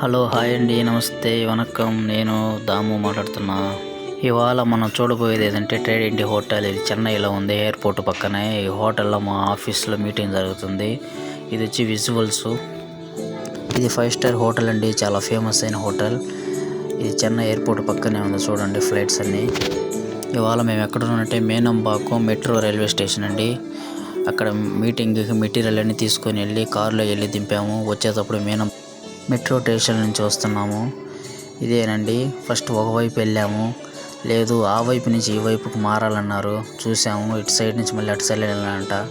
Hello hi అండి నమస్తే వనకం. నేను దాము మాట్లాడుతున్నా. ఇవాళ మనం చూడబోయేది ఏదంటే ట్రేడ్ ఇండి హోటల్. ఇది చెన్నైలో ఉంది ఎయిర్పోర్ట్ పక్కనే. ఈ హోటల్లో మా ఆఫీస్లో మీటింగ్ జరుగుతుంది. ఇది వచ్చి విజువల్స్. ఇది ఫైవ్ స్టార్ హోటల్ అండి చాలా ఫేమస్ అయిన హోటల్. ఇది చెన్నై ఎయిర్పోర్ట్ పక్కనే ఉంది చూడండి ఫ్లైట్స్ అన్నీ. ఇవాళ మేము ఎక్కడ ఉన్నట్టే మేనంబాకం మెట్రో రైల్వే స్టేషన్ అండి. అక్కడ మీటింగ్కి మెటీరియల్ అన్ని తీసుకొని వెళ్ళి కారులో వెళ్ళి దింపాము. వచ్చేటప్పుడు మేనం మెట్రో స్టేషన్ నుంచి వస్తున్నాము. ఇదేనండి. ఫస్ట్ ఒకవైపు వెళ్ళాము. లేదు ఆ వైపు నుంచి ఈ వైపుకు మారాలన్నారు. చూసాము ఇటు సైడ్ నుంచి మళ్ళీ అటు సైడ్ వెళ్ళాలంట.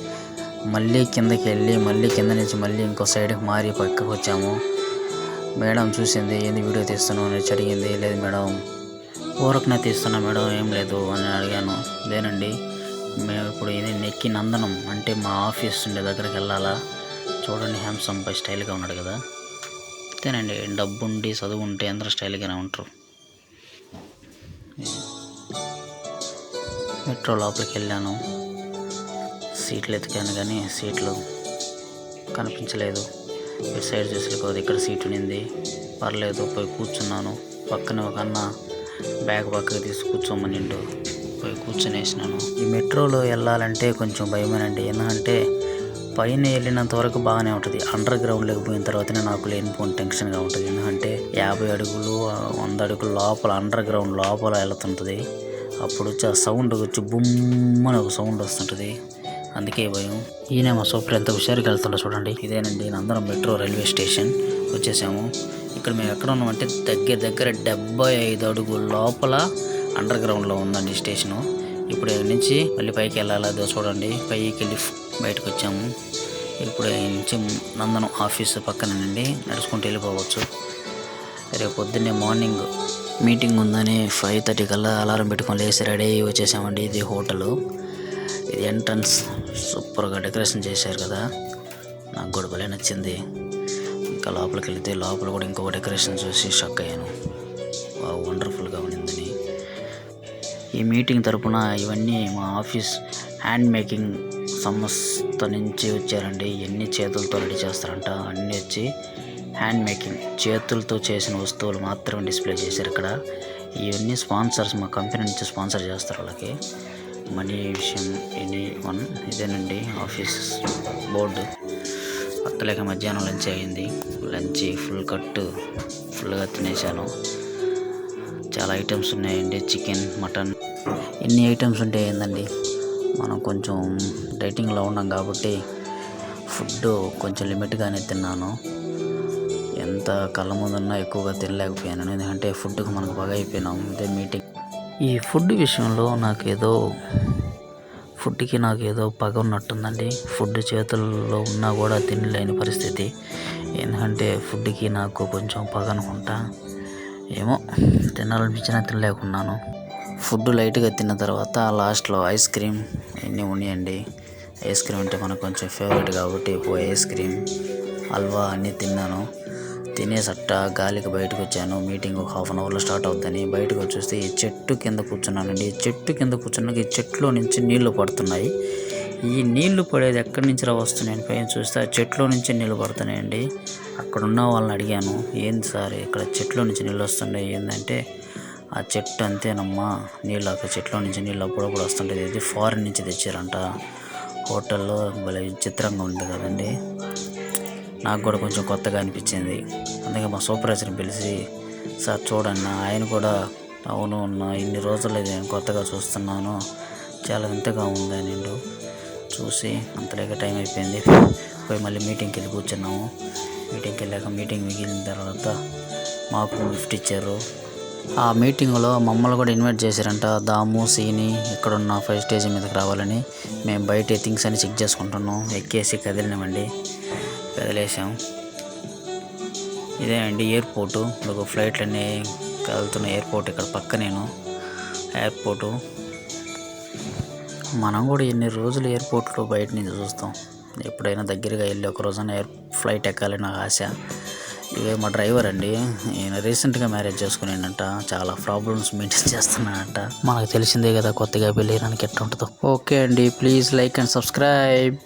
మళ్ళీ కిందకి వెళ్ళి మళ్ళీ కింద నుంచి మళ్ళీ ఇంకో సైడ్కి మారి పక్కకు వచ్చాము. మేడం చూసింది ఏంది వీడియో తీస్తున్నావు అని అడిగింది. లేదు మేడం ఊరకునే తీస్తున్నా మేడం ఏం లేదు అని అడిగాను. ఇదేనండి. మేము ఇప్పుడు ఇది నెక్కి నందనం అంటే మా ఆఫీస్ ఉండే దగ్గరికి వెళ్ళాలా? చూడండి హ్యాండ్సమ్ పై స్టైల్గా ఉన్నాడు కదా. అంతేనండి డబ్బు ఉండి చదువు ఉంటే అందరూ స్టైల్గానే ఉంటారు. మెట్రో లోపలికి వెళ్ళాను. సీట్లు ఎతికాను కానీ సీట్లు కనిపించలేదు. ఇటు సైడ్ చూసలేకపోతే ఇక్కడ సీట్ ఉన్నింది పర్లేదు పోయి కూర్చున్నాను. పక్కన ఒక అన్న బ్యాగ్ పక్కకి తీసి కూర్చోమనిండు పోయి కూర్చొనేసినాను ఈ మెట్రోలో వెళ్ళాలంటే కొంచెం భయమేనండి. ఎందుకంటే పైన వెళ్ళినంత వరకు బాగానే ఉంటుంది. అండర్ గ్రౌండ్ లేకపోయిన తర్వాతనే నాకు లేనిపోయిన టెన్షన్గా ఉంటుంది. ఎందుకంటే యాభై అడుగులు వంద అడుగులు లోపల అండర్ గ్రౌండ్ లోపల వెళ్తుంటుంది. అప్పుడు వచ్చి ఆ సౌండ్ వచ్చి బుమ్మని ఒక సౌండ్ వస్తుంటుంది. అందుకే భయం. ఈయన మా సూపర్ ఎంత హుషారుగా వెళ్తుండో చూడండి. ఇదేనండి అందరం మెట్రో రైల్వే స్టేషన్. వచ్చేసాము. ఇక్కడ మేము ఎక్కడ ఉన్నామంటే దగ్గర దగ్గర డెబ్బై ఐదు అడుగుల లోపల అండర్ గ్రౌండ్లో ఉందండి స్టేషను. ఇప్పుడు నుంచి మళ్ళీ పైకి వెళ్ళాలి అదో చూడండి. పైకి వెళ్ళి బయటకు వచ్చాము ఇప్పుడు నుంచి నందనం ఆఫీస్ పక్కనండి నడుచుకుంటూ వెళ్ళిపోవచ్చు. రేపు పొద్దున్నే మార్నింగ్ మీటింగ్ ఉందని ఫైవ్ థర్టీ కల్లా అలారం పెట్టుకొని లేచి రెడీ అయ్యి వచ్చేసామండి. ఇది హోటల్. ఇది ఎంట్రన్స్. సూపర్గా డెకరేషన్ చేశారు కదా. నాకు కూడా భలే నచ్చింది. ఇంకా లోపలికి వెళితే లోపల కూడా ఇంకో డెకరేషన్ చూసి షాక్ అయ్యాను. వండర్ఫుల్గా ఉండిందని. ఈ మీటింగ్ తరపున ఇవన్నీ మా ఆఫీస్ హ్యాండ్ మేకింగ్ సంస్థ నుంచి వచ్చారండి. ఎన్ని చేతులతో రెడీ చేస్తారంట? అన్నీ వచ్చి హ్యాండ్ మేకింగ్ చేతులతో చేసిన వస్తువులు మాత్రమే డిస్ప్లే చేశారు ఇక్కడ. ఇవన్నీ స్పాన్సర్స్ మా కంపెనీ నుంచి స్పాన్సర్ చేస్తారు వాళ్ళకి. మనీ విషయం ఎనీ వన్ ఇదేనండి ఆఫీస్ బోర్డు అత్తలేక మధ్యాహ్నం లంచ్ అయింది. లంచ్ ఫుల్ కట్టు ఫుల్గా తినేసాను చాలా ఐటమ్స్ ఉన్నాయండి. చికెన్ మటన్ ఇన్ని ఐటమ్స్ ఉంటే ఏందండి? మనం కొంచెం డైటింగ్లో ఉన్నాం కాబట్టి ఫుడ్ కొంచెం లిమిట్గానే తిన్నాను. ఎంత కళ్ళ ముందున్నా ఎక్కువగా తినలేకపోయాను. ఎందుకంటే ఫుడ్కి మనకు బాగా అయిపోయినాం. అదే మీటింగ్. ఈ ఫుడ్ విషయంలో నాకు ఏదో ఫుడ్కి నాకు ఏదో పగ ఉన్నట్టుందండి. ఫుడ్ చేతుల్లో ఉన్నా కూడా తినలేని పరిస్థితి. ఎందుకంటే ఫుడ్కి నాకు కొంచెం పగ అనుకుంటా ఏమో తినాలనిపించినా తినలేకున్నాను. ఫుడ్ లైట్గా తిన్న తర్వాత లాస్ట్లో ఐస్ క్రీమ్ ఇవన్నీ ఉన్నాయండి? ఐస్ క్రీమ్ అంటే మనకు కొంచెం ఫేవరెట్ కాబట్టి పోయి ఐస్ క్రీమ్ హల్వా అన్నీ తిన్నాను. తినేసట్ట గాలికి బయటకు వచ్చాను. మీటింగ్ ఒక హాఫ్ అన్ అవర్లో స్టార్ట్ అవుద్దని బయటకు వచ్చేస్తే ఈ చెట్టు కింద కూర్చున్నానండి. ఈ చెట్టు కింద కూర్చున్నాక ఈ చెట్లో నుంచి నీళ్ళు పడుతున్నాయి. ఈ నీళ్ళు పడేది ఎక్కడి నుంచి రా వస్తున్నాయని పైన చూస్తే ఆ చెట్లో నుంచి నీళ్ళు పడుతున్నాయండి. అక్కడ ఉన్న వాళ్ళని అడిగాను ఏంది సార్ ఇక్కడ చెట్లో నుంచి నీళ్ళు వస్తున్నాయి? ఏంటంటే ఆ చెట్టు అంతేనమ్మా. నీళ్ళు అక్కడ చెట్లో నుంచి నీళ్ళు అప్పుడప్పుడు వస్తుంటుంది. ఇది ఫారిన్ నుంచి తెచ్చారంట. హోటల్లో భలే విచిత్రంగా ఉంది కదండి. నాకు కూడా కొంచెం కొత్తగా అనిపించింది. అందుకే మా సూపర్వైజర్ని పిలిచి సార్ చూడండి ఆయన కూడా అవును నా ఇన్ని రోజులు ఇది నేను కొత్తగా చూస్తున్నాను. చాలా వింతగా ఉంది నిండు చూసి అంతలేక టైం అయిపోయింది. పోయి మళ్ళీ మీటింగ్కి వెళ్ళి కూర్చున్నాము. మీటింగ్కి వెళ్ళాక మీటింగ్ మిగిలిన తర్వాత మాకు గిఫ్ట్ ఇచ్చారు. ఆ మీటింగ్లో మమ్మల్ని కూడా ఇన్వైట్ చేశారంట. దాము సీని ఇక్కడున్న ఫైవ్ స్టేజ్ మీదకి రావాలని. మేము బయట థింగ్స్ అని చెక్ చేసుకుంటున్నాం. ఎక్కేసి కదిలినామండి. కదిలేసాం. ఇదే అండి ఎయిర్పోర్టు. మీకు ఫ్లైట్లన్నీ కదులుతున్న ఎయిర్పోర్ట్ ఇక్కడ పక్క నేను. ఎయిర్పోర్టు. మనం కూడా ఎన్ని రోజులు ఎయిర్పోర్ట్లో బయట నుంచి చూస్తాం. ఎప్పుడైనా దగ్గరగా వెళ్ళి ఒక రోజున ఎయిర్ ఫ్లైట్ ఎక్కాలని నాకు ఆశ. ఇదే మా డ్రైవర్ అండి. ఈయన రీసెంట్గా మ్యారేజ్ చేసుకునేనంట చాలా ప్రాబ్లమ్స్ మెయింటైన్ చేస్తున్నానంట మనకు తెలిసిందే కదా కొత్తగా పెళ్ళి ఎట్లా ఉంటుందో ఓకే అండి ప్లీజ్ లైక్ అండ్ సబ్స్క్రైబ్